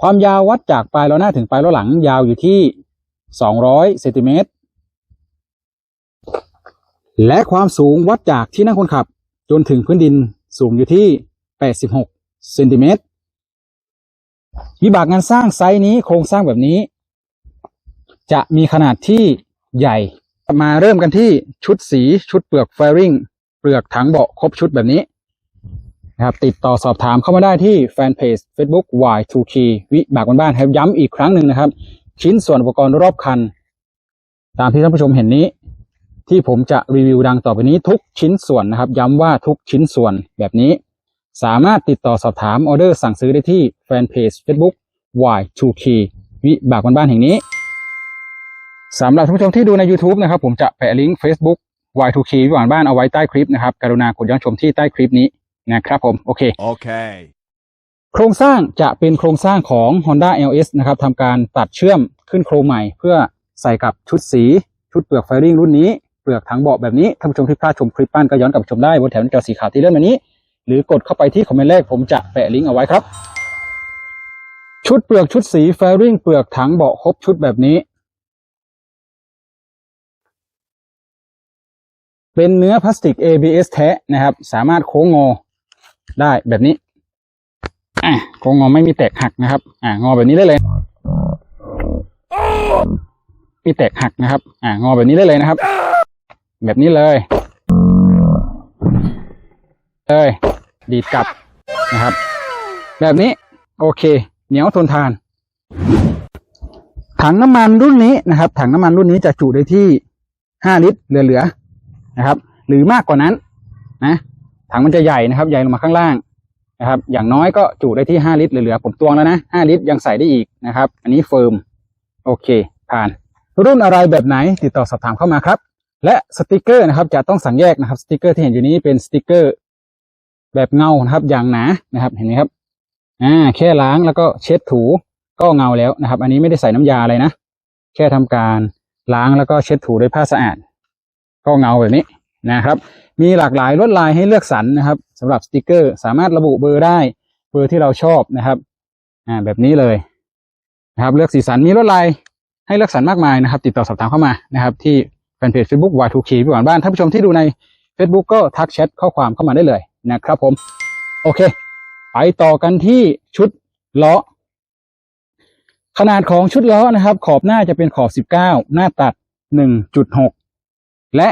ความยาววัดจากปลายล้อหน้าถึงปลายล้อหลังยาวอยู่ที่200เซนติเมตร และความสูงวัดจากที่นั่งคนขับ จนถึงพื้นดินสูงอยู่ที่86เซนติเมตรวิบากงานสร้างไซส์นี้โครงสร้างแบบนี้ จะมีขนาดที่ใหญ่ มาเริ่มกันที่ชุดสีชุดเปลือกไฟริงเปลือกถังเบาะครบชุดแบบนี้ นะครับติดต่อสอบถามเข้ามาได้ที่แฟนเพจ Facebook Y2K วิบากบ้านๆครับย้ำอีกครั้งหนึ่งนะครับ ชิ้นส่วนอุปกรณ์รอบคัน ตามที่ท่านผู้ชมเห็นนี้ ที่ผมจะรีวิวดังต่อไปนี้ทุกชิ้นส่วนนะครับ ย้ำว่าทุกชิ้นส่วนแบบนี้ สามารถติดต่อสอบถามออเดอร์สั่งซื้อได้ที่แฟนเพจ Facebook Y2K วิบากบ้านๆแห่งนี้สำหรับท่านผู้ชมที่ดูใน YouTube นะครับ ผมจะแปะลิงก์ Facebook Y2K วิบากบ้านเอาไว้ใต้คลิปนะครับกรุณากดย้อนชมที่ใต้คลิปนี้ นะครับผมโอเค Okay. โครงสร้างจะเป็นโครงสร้างของ Honda LS นะครับทำการตัดเชื่อมขึ้นโครงใหม่ เพื่อใส่กับชุดสีชุดเปลือกไฟริงรุ่นนี้เปลือกถังเบาะแบบนี้ท่านผู้ชมที่พลาดชมคลิปปั้นก็ย้อนกลับไปชมได้บนแถวหน้าจอสีขาวที่เลื่อนมานี้ หรือกดเข้าไปที่คอมเมนต์แรกผมจะแปะลิงก์เอาไว้ครับ ชุดเปลือกชุดสีไฟริงเปลือกถังเบาะครบชุดแบบนี้เป็นเนื้อพลาสติก ABS แท้นะครับ สามารถโค้งงอ ได้แบบนี้อะโค้งงอไม่มีแตกหักนะครับ อ่างอแบบนี้ได้เลย มีแตกหักนะครับ อ่างอแบบนี้ได้เลยนะครับ แบบนี้เลยเลยดีดกลับนะครับ แบบนี้ โอเค เหนียวทนทาน ถังน้ำมันรุ่นนี้นะครับ ถังน้ำมันรุ่นนี้จะจุได้ที่ห้าลิตรเหลือๆนะครับ หรือมากกว่านั้นนะ ถังมันจะใหญ่นะครับ ใหญ่ลงมาข้างล่างนะครับ อย่างน้อยก็จุได้ที่ห้าลิตรเหลือๆผมตวงแล้วนะห้าลิตรยังใส่ได้อีกนะครับ อันนี้เฟิร์มโอเค ผ่าน รุ่นอะไรแบบไหนติดต่อสอบถามเข้ามาครับ และสติกเกอร์นะครับ จะต้องสั่งแยกนะครับสติกเกอร์ที่เห็นอยู่นี้เป็นสติกเกอร์แบบเงานะครับ อย่างหนานะครับ เห็นไหมครับอ่าแค่ล้างแล้วก็เช็ดถูก็เงาแล้วนะครับ อันนี้ไม่ได้ใส่น้ำยาอะไรนะ แค่ทำการล้างแล้วก็เช็ดถูด้วยผ้าสะอาด ก็เงาแบบนี้ นะครับ มีหลากหลายลวดลายให้เลือกสรรนะครับสำหรับสติกเกอร์ สามารถระบุเบอร์ได้เบอร์ที่เราชอบนะครับอ่าแบบนี้เลยนะครับ เลือกสีสันมีลวดลายให้เลือกสรรมากมายนะครับ ติดต่อสอบถามเข้ามานะครับ ที่แฟนเพจ Facebook Y2K พี่หวานบ้านท่านผู้ชมที่ดูใน Facebook ก็ทักแชทข้อความเข้ามาได้เลยนะครับผม โอเค ไปต่อกันที่ชุดล้อ ขนาดของชุดล้อนะครับ ขอบหน้าจะเป็นขอบ 19 หน้าตัด 1.6 และ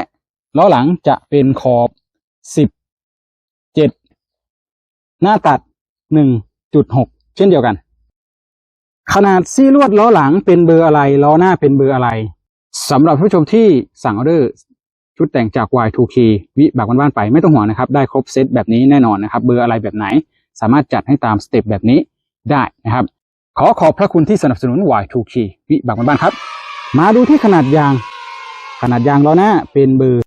ล้อหลังจะเป็นขอบ17หน้าตัด1.6เช่นเดียวกัน ขนาดซี่ลวดล้อหลังเป็นเบอร์อะไร ล้อหน้าเป็นเบอร์อะไรสำหรับผู้ชมที่สั่งออเดอร์ชุดแต่งจาก Y2K วิบากบ้านๆไปไม่ต้องห่วงนะครับ ได้ครบเซตแบบนี้แน่นอนนะครับ เบอร์อะไรแบบไหน สามารถจัดให้ตามสเต็ปแบบนี้ได้นะครับ ขอขอบพระคุณที่สนับสนุน Y2K วิบากบ้านๆครับ มาดูที่ขนาดยาง ขนาดยางล้อหน้าเป็นเบอร์